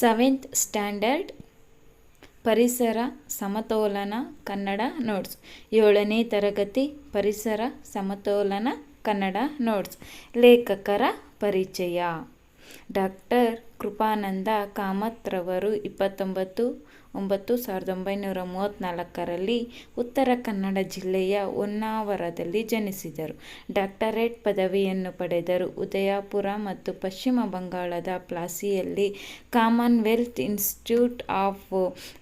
Seventh standard ಪರಿಸರ ಸಮತೋಲನ Kannada notes. ಏಳನೇ ತರಗತಿ ಪರಿಸರ ಸಮತೋಲನ ಕನ್ನಡ ನೋಟ್ಸ್. ಲೇಖಕರ ಪರಿಚಯ. ಡಾಕ್ಟರ್ ಕೃಪಾನಂದ ಕಾಮತ್ರವರು ಇಪ್ಪತ್ತೊಂಬತ್ತು ಒಂಬತ್ತು ಸಾವಿರದ ಒಂಬೈನೂರ ಮೂವತ್ತ್ನಾಲ್ಕರಲ್ಲಿ ಉತ್ತರ ಕನ್ನಡ ಜಿಲ್ಲೆಯ ಹೊನ್ನಾವರದಲ್ಲಿ ಜನಿಸಿದರು. ಡಾಕ್ಟರೇಟ್ ಪದವಿಯನ್ನು ಪಡೆದರು. ಉದಯಪುರ ಮತ್ತು ಪಶ್ಚಿಮ ಬಂಗಾಳದ ಪ್ಲಾಸಿಯಲ್ಲಿ commonwealth institute of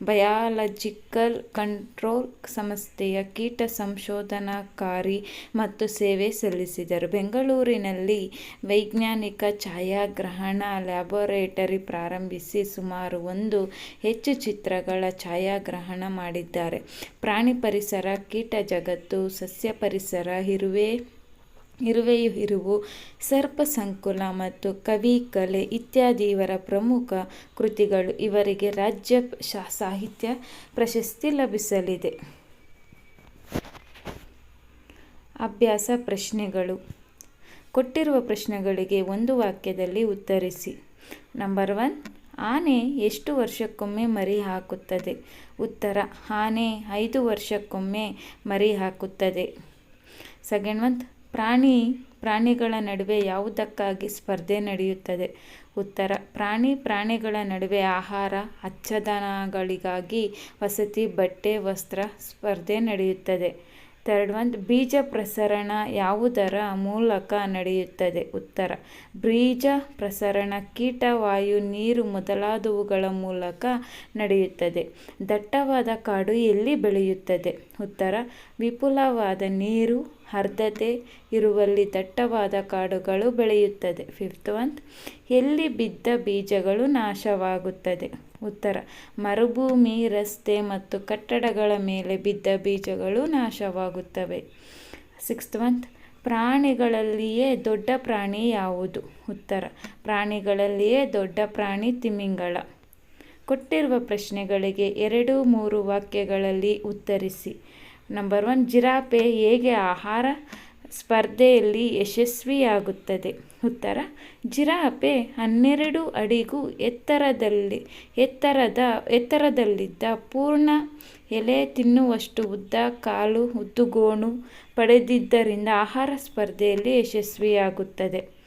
biological control ಸಂಸ್ಥೆಯ ಕೀಟ ಸಂಶೋಧನಾಕಾರಿ ಮತ್ತು ಸೇವೆ ಸಲ್ಲಿಸಿದರು. ಬೆಂಗಳೂರಿನಲ್ಲಿ ವೈಜ್ಞಾನಿಕ ಛಾಯಾಗ್ರಹಣ ಲ್ಯಾಬೊರೇಟರಿ ಪ್ರಾರಂಭಿಸಿ ಸುಮಾರು ಒಂದು ಹೆಚ್ಚು ಚಿತ್ರಗಳ ಛಾಯಾಗ್ರಹಣ ಮಾಡಿದ್ದಾರೆ. ಪ್ರಾಣಿ ಪರಿಸರ, ಕೀಟ ಜಗತ್ತು, ಸಸ್ಯ ಪರಿಸರ, ಇರುವೆ ಇರುವೆಯು ಇರುವು, ಸರ್ಪ ಸಂಕುಲ ಮತ್ತು ಕವಿ, ಕಲೆ ಇತ್ಯಾದಿ ಇವರ ಪ್ರಮುಖ ಕೃತಿಗಳು ಇವರಿಗೆ ರಾಜ್ಯ ಸಾಹಿತ್ಯ ಪ್ರಶಸ್ತಿ ಲಭಿಸಲಿದೆ. ಅಭ್ಯಾಸ ಪ್ರಶ್ನೆಗಳು. ಕೊಟ್ಟಿರುವ ಪ್ರಶ್ನೆಗಳಿಗೆ ಒಂದು ವಾಕ್ಯದಲ್ಲಿ ಉತ್ತರಿಸಿ. ನಂಬರ್ ಒನ್ ಆನೆ ಎಷ್ಟು ವರ್ಷಕ್ಕೊಮ್ಮೆ ಮರಿ ಹಾಕುತ್ತದೆ ಉತ್ತರ, ಆನೆ ಐದು ವರ್ಷಕ್ಕೊಮ್ಮೆ ಮರಿ ಹಾಕುತ್ತದೆ ಸೆಕೆಂಡ್ ಒನ್ ಪ್ರಾಣಿ, ಪ್ರಾಣಿಗಳ ನಡುವೆ ಯಾವುದಕ್ಕಾಗಿ ಸ್ಪರ್ಧೆ ನಡೆಯುತ್ತದೆ? ಉತ್ತರ, ಪ್ರಾಣಿ ಪ್ರಾಣಿಗಳ ನಡುವೆ ಆಹಾರ, ಅಚ್ಚದನಗಳಿಗಾಗಿ ವಸತಿ, ಬಟ್ಟೆ, ವಸ್ತ್ರ ಸ್ಪರ್ಧೆ ನಡೆಯುತ್ತದೆ. ಥರ್ಡ್ ಒಂದು ಬೀಜ ಪ್ರಸರಣ ಯಾವುದರ ಮೂಲಕ ನಡೆಯುತ್ತದೆ? ಉತ್ತರ, ಬೀಜ ಪ್ರಸರಣ ಕೀಟ, ವಾಯು, ನೀರು ಮೊದಲಾದವುಗಳ ಮೂಲಕ ನಡೆಯುತ್ತದೆ. ದಟ್ಟವಾದ ಕಾಡು ಎಲ್ಲಿ ಬೆಳೆಯುತ್ತದೆ? ಉತ್ತರ, ವಿಪುಲವಾದ ನೀರು ಅರ್ಧತೆ ಇರುವಲ್ಲಿ ದಟ್ಟವಾದ ಕಾಡುಗಳು ಬೆಳೆಯುತ್ತದೆ. ಫಿಫ್ತ್ ಒನ್, ಎಲ್ಲಿ ಬಿದ್ದ ಬೀಜಗಳು ನಾಶವಾಗುತ್ತದೆ? ಉತ್ತರ. ಮರುಭೂಮಿ, ರಸ್ತೆ ಮತ್ತು ಕಟ್ಟಡಗಳ ಮೇಲೆ ಬಿದ್ದ ಬೀಜಗಳು ನಾಶವಾಗುತ್ತವೆ. ಸಿಕ್ಸ್ತ್ ಒನ್ ಪ್ರಾಣಿಗಳಲ್ಲಿಯೇ ದೊಡ್ಡ ಪ್ರಾಣಿ ಯಾವುದು? ಉತ್ತರ. ಪ್ರಾಣಿಗಳಲ್ಲಿಯೇ ದೊಡ್ಡ ಪ್ರಾಣಿ ತಿಮಿಂಗಳ. ಕೊಟ್ಟಿರುವ ಪ್ರಶ್ನೆಗಳಿಗೆ ಎರಡು ಮೂರು ವಾಕ್ಯಗಳಲ್ಲಿ ಉತ್ತರಿಸಿ. ನಂಬರ್ ಒನ್, ಜಿರಾಫೆ ಹೇಗೆ ಆಹಾರ? ಸ್ಪರ್ಧೆಯಲ್ಲಿ ಯಶಸ್ವಿಯಾಗುತ್ತದೆ. ಉತ್ತರ, ಜಿರಾಫೆ ಹನ್ನೆರಡು ಅಡಿಗೂ ಎತ್ತರದಲ್ಲಿ, ಎತ್ತರದ, ಎತ್ತರದಲ್ಲಿದ್ದ ಪೂರ್ಣ ಎಲೆ ತಿನ್ನುವಷ್ಟು ಉದ್ದ, ಕಾಲು, ಉದ್ದುಗೋಣು ಪಡೆದಿದ್ದರಿಂದ ಆಹಾರ ಸ್ಪರ್ಧೆಯಲ್ಲಿ ಯಶಸ್ವಿಯಾಗುತ್ತದೆ.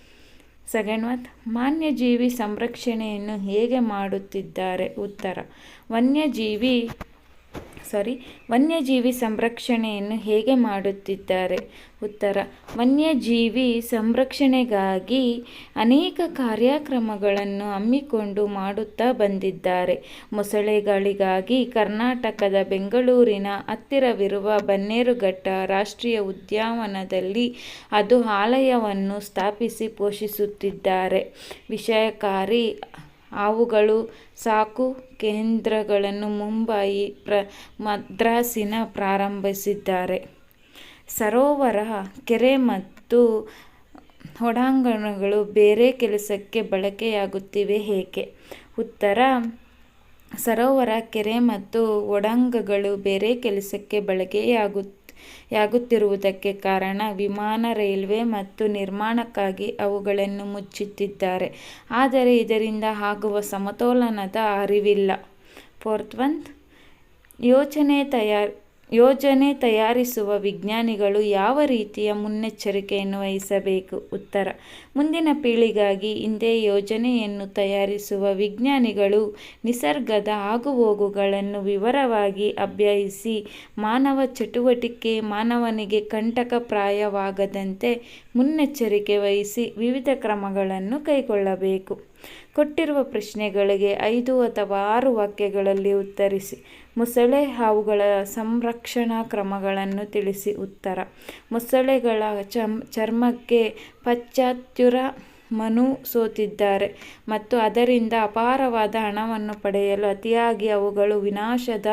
ಸೆಕೆಂಡ್ ಮಾನ್ಯಜೀವಿ ಸಂರಕ್ಷಣೆಯನ್ನು ಹೇಗೆ ಮಾಡುತ್ತಿದ್ದಾರೆ? ಉತ್ತರ, ವನ್ಯಜೀವಿ ಸಾರಿ. ವನ್ಯಜೀವಿ ಸಂರಕ್ಷಣೆಯನ್ನು ಹೇಗೆ ಮಾಡುತ್ತಿದ್ದಾರೆ? ಉತ್ತರ. ವನ್ಯಜೀವಿ ಸಂರಕ್ಷಣೆಗಾಗಿ ಅನೇಕ ಕಾರ್ಯಕ್ರಮಗಳನ್ನು ಹಮ್ಮಿಕೊಂಡು ಮಾಡುತ್ತಾ ಬಂದಿದ್ದಾರೆ. ಮೊಸಳೆಗಳಿಗಾಗಿ ಕರ್ನಾಟಕದ ಬೆಂಗಳೂರಿನ ಹತ್ತಿರವಿರುವ ಬನ್ನೇರುಘಟ್ಟ ರಾಷ್ಟ್ರೀಯ ಉದ್ಯಾನವನದಲ್ಲಿ ಅದು ಆಲಯವನ್ನು ಸ್ಥಾಪಿಸಿ ಪೋಷಿಸುತ್ತಿದ್ದಾರೆ. ವಿಷಯಕಾರಿ ಹಾವುಗಳು ಸಾಕು ಕೇಂದ್ರಗಳನ್ನು ಮುಂಬಯಿ ಪ್ರ ಮದ್ರಾಸಿನ ಪ್ರಾರಂಭಿಸಿದ್ದಾರೆ. ಸರೋವರ, ಕೆರೆ ಮತ್ತು ಹೊಡಾಂಗಣಗಳು ಬೇರೆ ಕೆಲಸಕ್ಕೆ ಬಳಕೆಯಾಗುತ್ತಿವೆ ಏಕೆ? ಉತ್ತರ, ಸರೋವರ, ಕೆರೆ ಮತ್ತು ಒಡಾಂಗಗಳು ಬೇರೆ ಕೆಲಸಕ್ಕೆ ಬಳಕೆಯಾಗು ಯಾಗುತ್ತಿರುವುದಕ್ಕೆ ಕಾರಣ ವಿಮಾನ, ರೈಲ್ವೆ ಮತ್ತು ನಿರ್ಮಾಣಕ್ಕಾಗಿ ಅವುಗಳನ್ನು ಮುಚ್ಚುತ್ತಿದ್ದಾರೆ. ಆದರೆ ಇದರಿಂದ ಆಗುವ ಸಮತೋಲನದ ಅರಿವಿಲ್ಲ. ಒನ್ ಯೋಜನೆ ತಯಾರ್, ಯೋಜನೆ ತಯಾರಿಸುವ ವಿಜ್ಞಾನಿಗಳು ಯಾವ ರೀತಿಯ ಮುನ್ನೆಚ್ಚರಿಕೆಯನ್ನು ವಹಿಸಬೇಕು ಉತ್ತರ ಮುಂದಿನ ಪೀಳಿಗಾಗಿ ಇಂದೇ ಯೋಜನೆಯನ್ನು ತಯಾರಿಸುವ ವಿಜ್ಞಾನಿಗಳು ನಿಸರ್ಗದ ಆಗುಹೋಗುಗಳನ್ನು ವಿವರವಾಗಿ ಅಭ್ಯಯಿಸಿ ಮಾನವ ಚಟುವಟಿಕೆ ಮಾನವನಿಗೆ ಕಂಟಕಪ್ರಾಯವಾಗದಂತೆ ಮುನ್ನೆಚ್ಚರಿಕೆ ವಹಿಸಿ ವಿವಿಧ ಕ್ರಮಗಳನ್ನು ಕೈಗೊಳ್ಳಬೇಕು. ಕೊಟ್ಟಿರುವ ಪ್ರಶ್ನೆಗಳಿಗೆ ಐದು ಅಥವಾ ಆರು ವಾಕ್ಯಗಳಲ್ಲಿ ಉತ್ತರಿಸಿ. ಮೊಸಳೆ ಹಾವುಗಳ ಸಂರಕ್ಷಣಾ ಕ್ರಮಗಳನ್ನು ತಿಳಿಸಿ ಉತ್ತರ. ಮೊಸಳೆಗಳ ಚರ್ಮಕ್ಕೆ ಪಾಶ್ಚಾತ್ಯರು ಮನು ಸೋತಿದ್ದಾರೆ ಮತ್ತು ಅದರಿಂದ ಅಪಾರವಾದ ಹಣವನ್ನು ಪಡೆಯಲು ಅತಿಯಾಗಿ ಅವುಗಳು ವಿನಾಶದ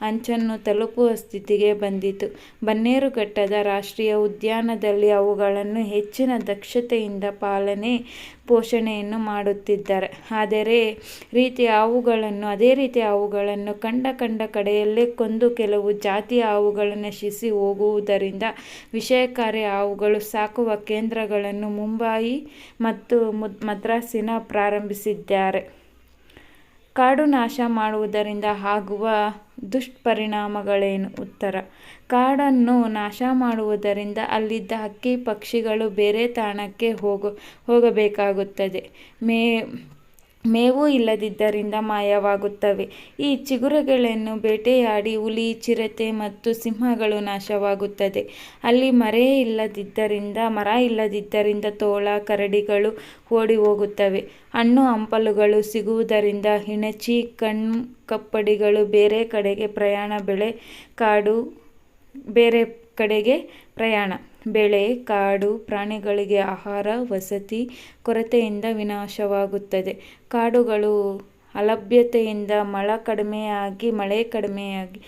ಅಂಚನ್ನು ತಲುಪುವ ಸ್ಥಿತಿಗೆ ಬಂದಿತು. ಬನ್ನೇರುಘಟ್ಟದ ರಾಷ್ಟ್ರೀಯ ಉದ್ಯಾನದಲ್ಲಿ ಅವುಗಳನ್ನು ಹೆಚ್ಚಿನ ದಕ್ಷತೆಯಿಂದ ಪಾಲನೆ ಪೋಷಣೆಯನ್ನು ಮಾಡುತ್ತಿದ್ದಾರೆ. ಆದರೆ ರೀತಿಯ ಹಾವುಗಳನ್ನು, ಅದೇ ರೀತಿಯ ಹಾವುಗಳನ್ನು ಕಂಡ ಕಂಡ ಕಡೆಯಲ್ಲೇ ಕೊಂದು ಕೆಲವು ಜಾತಿಯ ಹಾವುಗಳು ನಶಿಸಿ ಹೋಗುವುದರಿಂದ ವಿಷಯಕಾರಿ ಹಾವುಗಳು ಸಾಕುವ ಕೇಂದ್ರಗಳನ್ನು ಮುಂಬಯಿ ಮತ್ತು ಮದ್ರಾಸಿನ ಪ್ರಾರಂಭಿಸಿದ್ದಾರೆ. ಕಾಡು ನಾಶ ಮಾಡುವುದರಿಂದ ಆಗುವ ದುಷ್ಪರಿಣಾಮಗಳೇನು? ಉತ್ತರ. ಕಾಡನ್ನು ನಾಶ ಮಾಡುವುದರಿಂದ ಅಲ್ಲಿದ್ದ ಹಕ್ಕಿ ಪಕ್ಷಿಗಳು ಬೇರೆ ತಾಣಕ್ಕೆ ಹೋಗು, ಹೋಗಬೇಕಾಗುತ್ತದೆ. ಮೇ ಮೇವು ಇಲ್ಲದಿದ್ದರಿಂದ ಮಾಯವಾಗುತ್ತವೆ. ಈ ಚಿಗುರುಗಳನ್ನು ಬೇಟೆಯಾಡಿ ಹುಲಿ, ಚಿರತೆ ಮತ್ತು ಸಿಂಹಗಳು ನಾಶವಾಗುತ್ತದೆ. ಅಲ್ಲಿ ಮರೆ ಇಲ್ಲದಿದ್ದರಿಂದ, ಮರ ಇಲ್ಲದಿದ್ದರಿಂದ ತೋಳ, ಕರಡಿಗಳು ಓಡಿ ಹೋಗುತ್ತವೆ ಹಣ್ಣು ಹಂಪಲುಗಳು ಸಿಗುವುದರಿಂದ ಹಿಣಚಿ ಕಣ್ಣು ಕಪ್ಪಡಿಗಳು ಬೇರೆ ಕಡೆಗೆ ಪ್ರಯಾಣ, ಬೆಳೆ ಕಾಡು ಬೇರೆ ಕಡೆಗೆ ಪ್ರಯಾಣ. ಬೆಳೆ ಕಾಡು ಪ್ರಾಣಿಗಳಿಗೆ ಆಹಾರ ವಸತಿ ಕೊರತೆಯಿಂದ ವಿನಾಶವಾಗುತ್ತದೆ. ಕಾಡುಗಳು ಅಲಭ್ಯತೆಯಿಂದ ಮಳೆ ಕಡಿಮೆಯಾಗಿ ಮಳೆ ಕಡಿಮೆಯಾಗಿ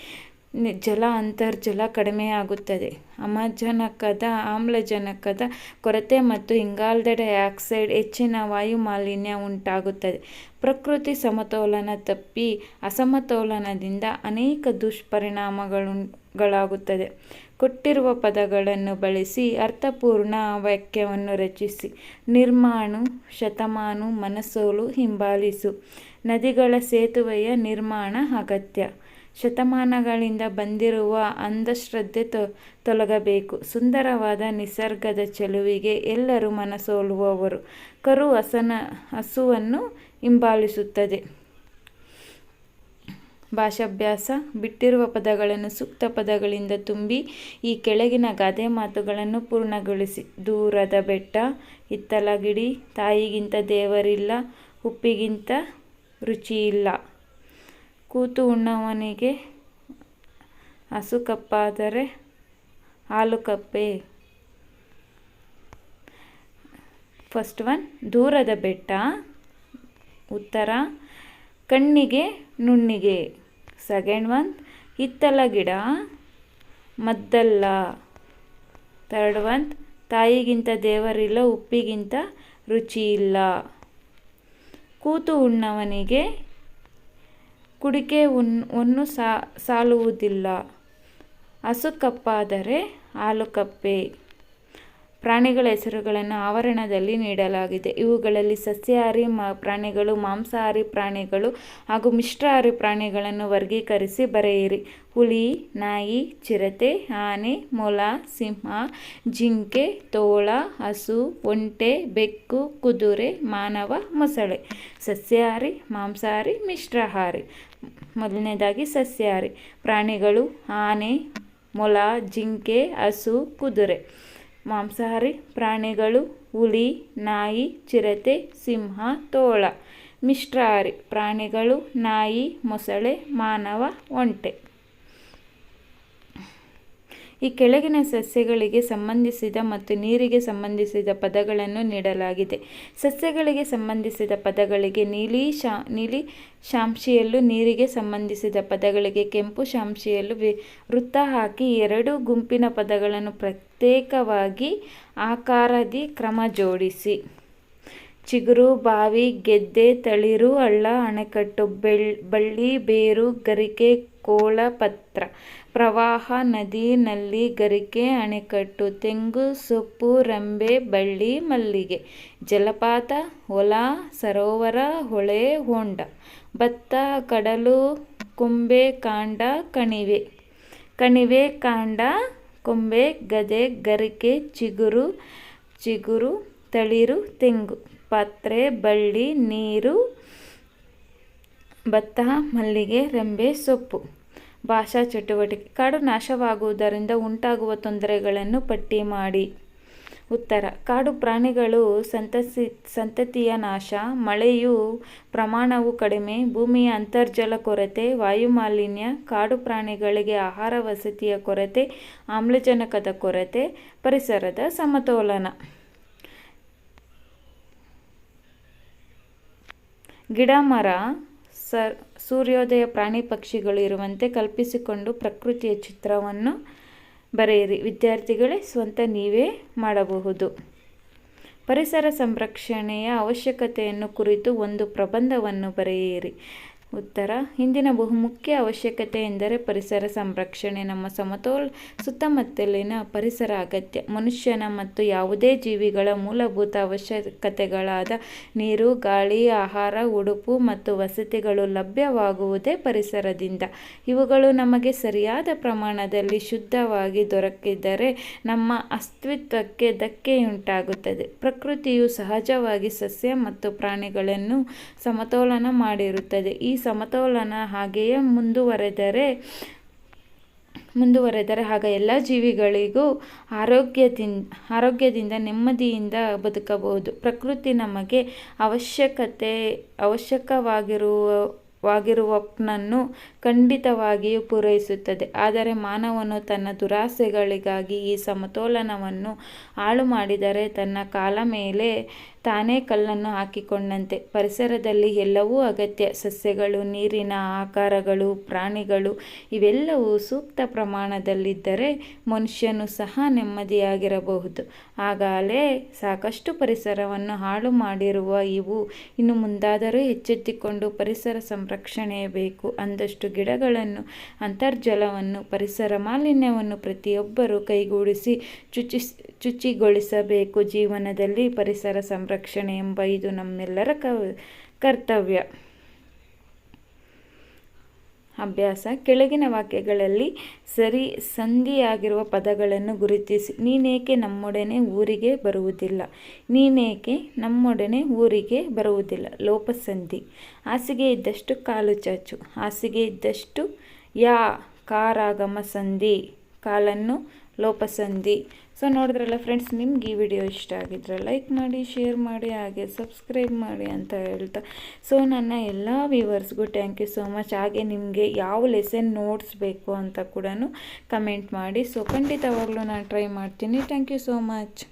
ಜಲ ಅಂತರ್ಜಲ ಕಡಿಮೆಯಾಗುತ್ತದೆ ಆಮ್ಲಜನಕದ ಆಮ್ಲಜನಕದ ಕೊರತೆ ಮತ್ತು ಇಂಗಾಲದ ಡೈಆಕ್ಸೈಡ್ ಹೆಚ್ಚಿನ ವಾಯು ಮಾಲಿನ್ಯ ಉಂಟಾಗುತ್ತದೆ. ಪ್ರಕೃತಿ ಸಮತೋಲನ ತಪ್ಪಿ ಅಸಮತೋಲನದಿಂದ ಅನೇಕ ದುಷ್ಪರಿಣಾಮಗಳುಗಳಾಗುತ್ತದೆ. ಕೊಟ್ಟಿರುವ ಪದಗಳನ್ನು ಬಳಸಿ ಅರ್ಥಪೂರ್ಣ ವಾಕ್ಯವನ್ನು ರಚಿಸಿ. ನಿರ್ಮಾಣು, ಶತಮಾನು, ಮನಸೋಲು ಹಿಂಬಾಲಿಸು. ನದಿಗಳ ಸೇತುವೆಯ ನಿರ್ಮಾಣ ಅಗತ್ಯ. ಶತಮಾನಗಳಿಂದ ಬಂದಿರುವ ಅಂಧಶ್ರದ್ಧೆ ತೊಲಗಬೇಕು. ಸುಂದರವಾದ ನಿಸರ್ಗದ ಚೆಲುವಿಗೆ ಎಲ್ಲರೂ ಮನಸೋಲುವವರು. ಕರು ಹಸನ, ಹಸುವನ್ನು ಹಿಂಬಾಲಿಸುತ್ತದೆ. ಭಾಷಾಭ್ಯಾಸ, ಬಿಟ್ಟಿರುವ ಪದಗಳನ್ನು ಸೂಕ್ತ ಪದಗಳಿಂದ ತುಂಬಿ, ಈ ಕೆಳಗಿನ ಗಾದೆ ಮಾತುಗಳನ್ನು ಪೂರ್ಣಗೊಳಿಸಿ. ದೂರದ ಬೆಟ್ಟ ಹಿತ್ತಲ ಗಿಡಿ ತಾಯಿಗಿಂತ ದೇವರಿಲ್ಲ, ಉಪ್ಪಿಗಿಂತ ರುಚಿಯಿಲ್ಲ. ಕೂತು ಉಣ್ಣವನಿಗೆ ಹಸು ಕಪ್ಪಾದರೆ ಹಾಲು ಕಪ್ಪೆ. ಫಸ್ಟ್ ಒನ್ ದೂರದ ಬೆಟ್ಟ. ಉತ್ತರ, ಕಣ್ಣಿಗೆ, ನುಣ್ಣಿಗೆ. ಸೆಕೆಂಡ್ ಒನ್ ಹಿತ್ತಲ ಗಿಡ. ಮದ್ದಲ್ಲ. ಥರ್ಡ್ ಒನ್ ತಾಯಿಗಿಂತ ದೇವರಿಲ್ಲ, ಉಪ್ಪಿಗಿಂತ ರುಚಿ ಇಲ್ಲ ಕೂತು ಉಣ್ಣವನಿಗೆ ಕುಡಿಕೆ ಒನ್ನು ಸಾಲುವುದಿಲ್ಲ. ಹಸು ಕಪ್ಪಾದರೆ ಹಾಲು ಕಪ್ಪೆ. ಪ್ರಾಣಿಗಳ ಹೆಸರುಗಳನ್ನು ಆವರಣದಲ್ಲಿ ನೀಡಲಾಗಿದೆ. ಇವುಗಳಲ್ಲಿ ಸಸ್ಯಾಹಾರಿ ಪ್ರಾಣಿಗಳು, ಮಾಂಸಾಹಾರಿ ಪ್ರಾಣಿಗಳು ಹಾಗೂ ಮಿಶ್ರಾಹಾರಿ ಪ್ರಾಣಿಗಳನ್ನು ವರ್ಗೀಕರಿಸಿ ಬರೆಯಿರಿ. ಹುಲಿ, ನಾಯಿ, ಚಿರತೆ, ಆನೆ, ಮೊಲ, ಸಿಂಹ, ಜಿಂಕೆ, ತೋಳ, ಹಸು, ಒಂಟೆ, ಬೆಕ್ಕು, ಕುದುರೆ, ಮಾನವ, ಮೊಸಳೆ. ಸಸ್ಯಾಹಾರಿ, ಮಾಂಸಾಹಾರಿ, ಮಿಶ್ರಾಹಾರಿ. ಮೊದಲನೇದಾಗಿ ಸಸ್ಯಾಹಾರಿ. ಪ್ರಾಣಿಗಳು ಆನೆ, ಮೊಲ, ಜಿಂಕೆ, ಹಸು, ಕುದುರೆ. ಮಾಂಸಾಹಾರಿ, ಪ್ರಾಣಿಗಳು, ಹುಲಿ, ನಾಯಿ, ಚಿರತೆ, ಸಿಂಹ, ತೋಳ, ಮಿಶ್ರಾಹಾರಿ, ಪ್ರಾಣಿಗಳು, ನಾಯಿ, ಮೊಸಳೆ, ಮಾನವ, ಒಂಟೆ. ಈ ಕೆಳಗಿನ ಸಸ್ಯಗಳಿಗೆ ಸಂಬಂಧಿಸಿದ ಮತ್ತು ನೀರಿಗೆ ಸಂಬಂಧಿಸಿದ ಪದಗಳನ್ನು ನೀಡಲಾಗಿದೆ. ಸಸ್ಯಗಳಿಗೆ ಸಂಬಂಧಿಸಿದ ಪದಗಳಿಗೆ ನೀಲಿ ಶಾ, ನೀಲಿ ಶಾಂಶಿಯಲ್ಲೂ ನೀರಿಗೆ ಸಂಬಂಧಿಸಿದ ಪದಗಳಿಗೆ ಕೆಂಪು ಶಾಂಶಿಯಲ್ಲೂ ವೃತ್ತ ಹಾಕಿ ಎರಡು ಗುಂಪಿನ ಪದಗಳನ್ನು ಪ್ರತ್ಯೇಕವಾಗಿ ಆಕಾರದಿ ಕ್ರಮ ಜೋಡಿಸಿ. ಚಿಗುರು, ಬಾವಿ, ಗೆದ್ದೆ, ತಳಿರು, ಹಳ್ಳ, ಅಣೆಕಟ್ಟು, ಬೆಳ್, ಬಳ್ಳಿ, ಬೇರು, ಗರಿಕೆ, ಕೋಳ, ಪತ್ರ, ಪ್ರವಾಹ, ನದಿ, ನಲ್ಲಿ, ಗರಿಕೆ, ಅಣೆಕಟ್ಟು, ತೆಂಗು, ಸೊಪ್ಪು, ರಂಬೆ, ಬಳ್ಳಿ, ಮಲ್ಲಿಗೆ, ಜಲಪಾತ, ಹೊಲ, ಸರೋವರ, ಹೊಳೆ, ಹೊಂಡ, ಭತ್ತ, ಕಡಲು, ಕುಂಬೆ, ಕಾಂಡ, ಕಣಿವೆ ಕಣಿವೆ, ಕಾಂಡ ಕೊಂಬೆ, ಗದೆ, ಗರಿಕೆ, ಚಿಗುರು ಚಿಗುರು, ತಳಿರು, ತೆಂಗು, ಪಾತ್ರೆ, ಬಳ್ಳಿ, ನೀರು, ಭತ್ತ, ಮಲ್ಲಿಗೆ, ರೆಂಬೆ, ಸೊಪ್ಪು. ಭಾಷಾ ಚಟುವಟಿಕೆ. ಕಾಡು ನಾಶವಾಗುವುದರಿಂದ ಉಂಟಾಗುವ ತೊಂದರೆಗಳನ್ನು ಪಟ್ಟಿ ಮಾಡಿ. ಉತ್ತರ. ಕಾಡು ಪ್ರಾಣಿಗಳು ಸಂತಸಿ, ಸಂತತಿಯ ನಾಶ, ಮಳೆಯು ಪ್ರಮಾಣವು ಕಡಿಮೆ, ಭೂಮಿಯ ಅಂತರ್ಜಲ ಕೊರತೆ ವಾಯುಮಾಲಿನ್ಯ ಕಾಡು ಪ್ರಾಣಿಗಳಿಗೆ ಆಹಾರ ವಸತಿಯ ಕೊರತೆ, ಆಮ್ಲಜನಕದ ಕೊರತೆ, ಪರಿಸರದ ಸಮತೋಲನ. ಗಿಡ, ಮರ, ಸರ್, ಸೂರ್ಯೋದಯ ಪ್ರಾಣಿ ಪಕ್ಷಿಗಳು ಇರುವಂತೆ ಕಲ್ಪಿಸಿಕೊಂಡು ಪ್ರಕೃತಿಯ ಚಿತ್ರವನ್ನು ಬರೆಯಿರಿ. ವಿದ್ಯಾರ್ಥಿಗಳೇ ಸ್ವಂತ ನೀವೇ ಮಾಡಬಹುದು. ಪರಿಸರ ಸಂರಕ್ಷಣೆಯ ಅವಶ್ಯಕತೆಯನ್ನು ಕುರಿತು ಒಂದು ಪ್ರಬಂಧವನ್ನು ಬರೆಯಿರಿ. ಉತ್ತರ ಇಂದಿನ ಬಹುಮುಖ್ಯ ಅವಶ್ಯಕತೆ ಎಂದರೆ ಪರಿಸರ ಸಂರಕ್ಷಣೆ. ನಮ್ಮ ಸಮತೋಲ್ ಸುತ್ತಮುತ್ತಲಿನ ಪರಿಸರ ಅಗತ್ಯ. ಮನುಷ್ಯನ ಮತ್ತು ಯಾವುದೇ ಜೀವಿಗಳ ಮೂಲಭೂತ ಅವಶ್ಯಕತೆಗಳಾದ ನೀರು, ಗಾಳಿ, ಆಹಾರ, ಉಡುಪು ಮತ್ತು ವಸತಿಗಳು ಲಭ್ಯವಾಗುವುದೇ ಪರಿಸರದಿಂದ. ಇವುಗಳು ನಮಗೆ ಸರಿಯಾದ ಪ್ರಮಾಣದಲ್ಲಿ ಶುದ್ಧವಾಗಿ ದೊರಕಿದರೆ ನಮ್ಮ ಅಸ್ತಿತ್ವಕ್ಕೆ ಧಕ್ಕೆಯುಂಟಾಗುತ್ತದೆ. ಪ್ರಕೃತಿಯು ಸಹಜವಾಗಿ ಸಸ್ಯ ಮತ್ತು ಪ್ರಾಣಿಗಳನ್ನು ಸಮತೋಲನ ಮಾಡಿರುತ್ತದೆ. ಈ ಸಮತೋಲನ ಹಾಗೆಯೇ ಮುಂದುವರೆದರೆ ಮುಂದುವರೆದರೆ ಹಾಗೆ ಎಲ್ಲ ಜೀವಿಗಳಿಗೂ ಆರೋಗ್ಯದಿಂದ ಆರೋಗ್ಯದಿಂದ ನೆಮ್ಮದಿಯಿಂದ ಬದುಕಬಹುದು. ಪ್ರಕೃತಿ ನಮಗೆ ಅವಶ್ಯಕತೆ, ಅವಶ್ಯಕವಾಗಿರುವ ವಾಗಿರುವಪ್ನನ್ನು ಖಂಡಿತವಾಗಿಯೂ ಪೂರೈಸುತ್ತದೆ. ಆದರೆ ಮಾನವನು ತನ್ನ ದುರಾಸೆಗಳಿಗಾಗಿ ಈ ಸಮತೋಲನವನ್ನು ಹಾಳು ಮಾಡಿದರೆ ತನ್ನ ಕಾಲ ಮೇಲೆ ತಾನೇ ಕಲ್ಲನ್ನು ಹಾಕಿಕೊಂಡಂತೆ. ಪರಿಸರದಲ್ಲಿ ಎಲ್ಲವೂ ಅಗತ್ಯ. ಸಸ್ಯಗಳು, ನೀರಿನ ಆಕಾರಗಳು, ಪ್ರಾಣಿಗಳು ಇವೆಲ್ಲವೂ ಸೂಕ್ತ ಪ್ರಮಾಣದಲ್ಲಿದ್ದರೆ ಮನುಷ್ಯನು ಸಹ ನೆಮ್ಮದಿಯಾಗಿರಬಹುದು. ಆಗಲೇ ಸಾಕಷ್ಟು ಪರಿಸರವನ್ನು ಹಾಳು ಮಾಡಿರುವ ಇವು ಇನ್ನು ಮುಂದಾದರೂ ಎಚ್ಚೆತ್ತಿಕೊಂಡು ಪರಿಸರ ಸಂರಕ್ಷಣೆ ಬೇಕು ಅಂದಷ್ಟು ಗಿಡಗಳನ್ನು, ಅಂತರ್ಜಲವನ್ನು, ಪರಿಸರ ಮಾಲಿನ್ಯವನ್ನು ಪ್ರತಿಯೊಬ್ಬರೂ ಕೈಗೂಡಿಸಿ ಚುಚಿ ಶುಚಿಗೊಳಿಸಬೇಕು. ಜೀವನದಲ್ಲಿ ಪರಿಸರ ಸಂರಕ್ಷಣೆ ಎಂಬ ಇದು ನಮ್ಮೆಲ್ಲರ ಕರ್ತವ್ಯ. ಅಭ್ಯಾಸ, ಕೆಳಗಿನ ವಾಕ್ಯಗಳಲ್ಲಿ ಸರಿ ಸಂಧಿಯಾಗಿರುವ ಪದಗಳನ್ನು ಗುರುತಿಸಿ. ನೀನೇಕೆ ನಮ್ಮೊಡನೆ ಊರಿಗೆ ಬರುವುದಿಲ್ಲ? ನೀನೇಕೆ ನಮ್ಮೊಡನೆ ಊರಿಗೆ ಬರುವುದಿಲ್ಲ? ಲೋಪಸಂಧಿ. ಹಾಸಿಗೆ ಇದ್ದಷ್ಟು ಕಾಲು ಚಾಚು. ಹಾಸಿಗೆ ಇದ್ದಷ್ಟು ಯಾ ಕಾರಾಗಮ ಸಂಧಿ. ಕಾಲನ್ನು ಲೋಪಸಂಧಿ. ಸೊ ನೋಡಿದ್ರಲ್ಲ ಫ್ರೆಂಡ್ಸ್ ನಿಮ್ಗೆ ಈ ವಿಡಿಯೋ ಇಷ್ಟ ಆಗಿದ್ರೆ ಲೈಕ್ ಮಾಡಿ ಶೇರ್ ಮಾಡಿ, ಹಾಗೆ ಸಬ್ಸ್ಕ್ರೈಬ್ ಮಾಡಿ ಅಂತ ಹೇಳ್ತಾ. ಸೊ ನನ್ನ ಎಲ್ಲ ವ್ಯೂವರ್ಸ್ಗೂ ಥ್ಯಾಂಕ್ ಯು ಸೋ ಮಚ್ ಹಾಗೆ ನಿಮಗೆ ಯಾವ ಲೆಸನ್ ನೋಟ್ಸ್ ಬೇಕು ಅಂತ ಕೂಡ ಕಮೆಂಟ್ ಮಾಡಿ. ಸೊ ಖಂಡಿತವಾಗ್ಲೂ ನಾನು ಟ್ರೈ ಮಾಡ್ತೀನಿ. Thank you so much